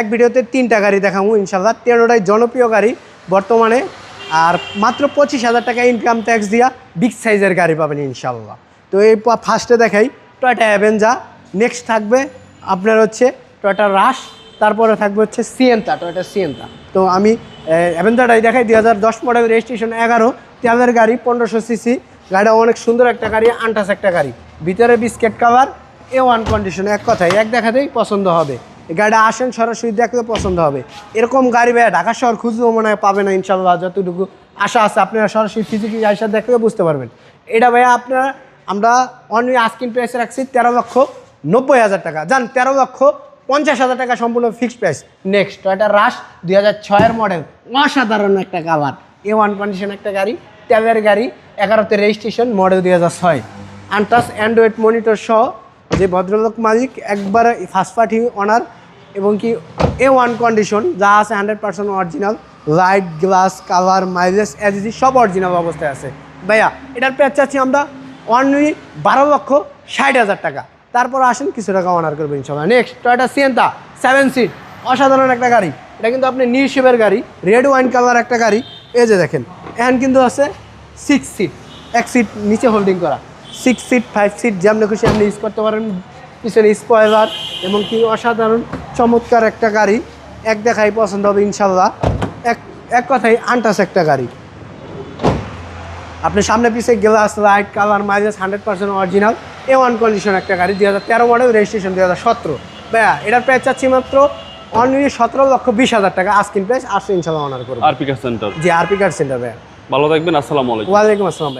এক ভিডিওতে তিনটা গাড়ি দেখাবো ইনশাল্লাহ তেরোটাই জনপ্রিয় গাড়ি বর্তমানে। আর মাত্র পঁচিশ হাজার টাকা ইনকাম ট্যাক্স দিয়া বিগ সাইজের গাড়ি পাবেন ইনশাল্লাহ তো এই ফার্স্টে দেখাই টয়টা অ্যাভেঞ্জা নেক্সট থাকবে আপনার হচ্ছে টয়টা রাশ তারপরে থাকবে হচ্ছে সিয়েন্তা টয়টা সিয়েন্তা তো আমি অ্যাভেঞ্জাটাই দেখাই, দুই হাজার দশ মডেল রেজিস্ট্রেশন এগারো। তেলের গাড়ি, পনেরোশো সিসি গাড়িটা অনেক সুন্দর একটা গাড়ি, আন্টাস একটা গাড়ি। ভিতরে biscuit cover A one condition এক কথায়। এক দেখাতেই পছন্দ হবে। গাড়িটা আসেন সরাসরি দেখলে পছন্দ হবে। এরকম গাড়ি ভাইয়া ঢাকা শহর খুঁজলেও মনে হয় পাবে না ইনশাল্লাহ যতটুকু আশা আছে, আপনারা সরাসরি ফিজিক্যালি আশা দেখলে বুঝতে পারবেন। এটা ভাইয়া আপনারা, আমরা অনলি আস্কিন প্রাইসে রাখছি তেরো লক্ষ নব্বই হাজার টাকা। যান তেরো লক্ষ পঞ্চাশ হাজার টাকা সম্পূর্ণ ফিক্সড প্রাইস নেক্সট এটা রাশ দুই হাজার ছয়ের মডেল অসাধারণ একটা কালার এ ওয়ান কন্ডিশন একটা গাড়ি, তেলের গাড়ি, এগারোতে রেজিস্ট্রেশন মডেল দুই হাজার ছয়। আনটাস অ্যান্ড্রয়েড মনিটর সহ যে ভদ্রলোক মালিক একবার ফার্স্ট পার্টি অনার এবং কি এ ওয়ান কন্ডিশন যা আছে hundred percent original light glass colour mileage LG সব অরিজিনাল অবস্থায় আছে। ভাইয়া, এটার প্রাইস চাচ্ছি আমরা অনলি বারো লক্ষ ষাট হাজার টাকা। তারপর আসেন কিছু টাকা অনার করবেন সবাই next Toyota Sienta seven seat অসাধারণ একটা গাড়ি। এটা কিন্তু আপনি নিউ শেপের গাড়ি রেড ওয়াইন কালার একটা গাড়ি। এই যে দেখেন, এখন কিন্তু আছে সিক্স সিট এক সিট নিচে হোল্ডিং করা। সিক্স সিট ফাইভ সিট যেমন খুশি আপনি ইউজ করতে পারেন। পিছনে স্পয়লার এবং কি অসাধারণ চমৎকার একটা গাড়ি। এক দেখাই পছন্দ হবে ইনশাল্লাহ। এক এক কথাই আনটাস একটা গাড়ি। আপনি সামনে পিছে glass light colour mileage hundred percent original A one condition একটা গাড়ি দুই হাজার তেরো মডেল রেজিস্ট্রেশন দুই হাজার সতেরো। ভাইয়া এটার প্রাইস চাচ্ছি মাত্র অনলি সতেরো লক্ষ বিশ হাজার টাকা। আস্কিন প্রাইস আসলে ইনশাল্লাহ অনার করব। আরপিকা centre G R P card centre ভাইয়া। ভালো থাকবেন আসসালামু আলাইকুম। ওয়ালাইকুম আসসালাম ভাই